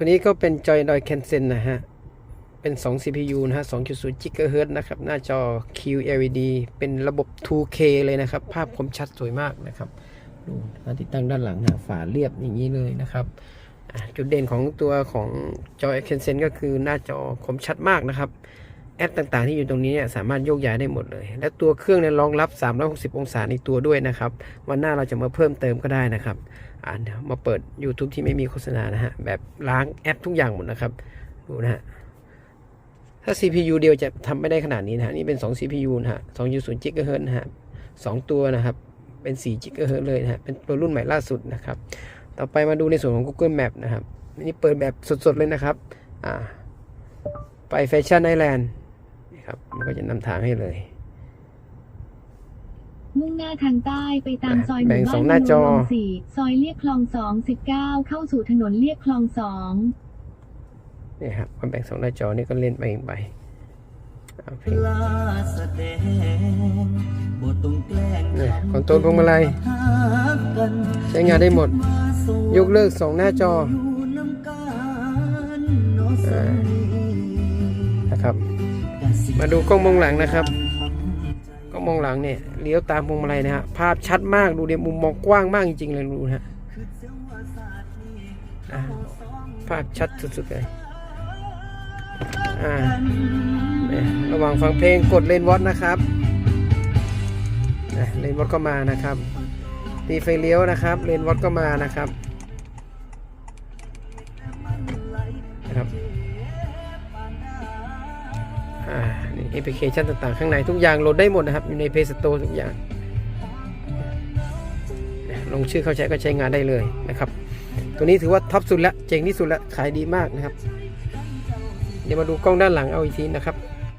ตัวนี้ก็เป็นจอยดอยแคนเซนนะฮะ เป็น 2 CPU นะฮะ 2.0 GHz นะครับ หน้าจอ QLED เป็นระบบ 2K เลยนะครับ ภาพคมชัดสวยมากนะครับดูการติดตั้งด้านหลังนะฝาเรียบอย่างนี้เลยนะครับ จุดเด่นของตัวของจอ c a n s e n ก็คือหน้าจอคมชัดมากนะครับ แอปต่างๆที่อยู่ตรงนี้เนี่ยสามารถโยกย้ายได้หมดเลย และตัวเครื่องเนี่ยรองรับ 360 องศาในตัวด้วยนะครับ วันหน้าเราจะมาเพิ่มเติมก็ได้นะครับอ่าเดี๋ยวมาเปิด YouTube ที่ไม่มีโฆษณานะฮะ แบบล้างแอปทุกอย่างหมดนะครับ ดูนะฮะ ถ้า CPU เดียวจะทำไม่ได้ขนาดนี้นะฮะ นี่เป็น 2 CPU นะฮะ2.0 GHz นะฮะสองตัวนะครับ เป็น4 GHz เลยนะฮะ เป็นตัวรุ่นใหม่ล่าสุดนะครับ ต่อไปมาดูในส่วนของ Google Map นะครับ นี่เปิดแบบสดๆเลยนะครับ อ่าไปแฟชั่นไอแลนด์ ครับ มันก็จะนำทางให้เลย มุ่งหน้าทางใต้ไปตามซอยหแบ่มู่งบ้าสองนหน้าจอคลองสี่ซอยเรียบคลองสองสิบเก้าเข้าสู่ถนนเรียบคลองสองนี่ครับความแบ่งสองหน้าจอนี่ก็เล่นไปเองไปเอาเพลง ลาแสดงบทต้องแกล้งเนี่ยคอนโทรลพวงมาลัยหักกันใช้งานได้หมด ยกเลิกสองหน้าจอ อยู่น้ำกันเนาะสามี นะครับ มาดูกล้องมองหลังนะครับกล้องมองหลังเนี่ยเลี้ยวตามพวงมาลัยนะฮะภาพชัดมากดูเดี๋ยมุมมองกว้างมากจริงๆเลยดูนะฮะภาพชัดสุดๆเลยอ่าเนี่ยระหว่างฟังเพลงกดเลนวอตนะครับนะเลนวอตก็มานะครับตีไฟเลี้ยวนะครับ เลนวอตก็มานะครับนะครับ แอปพลิเคชันต่างๆ ข้างในทุกอย่างโหลดได้หมดนะครับ อยู่ใน Play Store ทุกอย่าง ลงชื่อเข้าใช้ก็ใช้งานได้เลยนะครับ ตัวนี้ถือว่าท็อปสุดละเจ๋งที่สุดละขายดีมากนะครับ เดี๋ยวมาดูกล้องด้านหลังเอาอีกทีนะครับ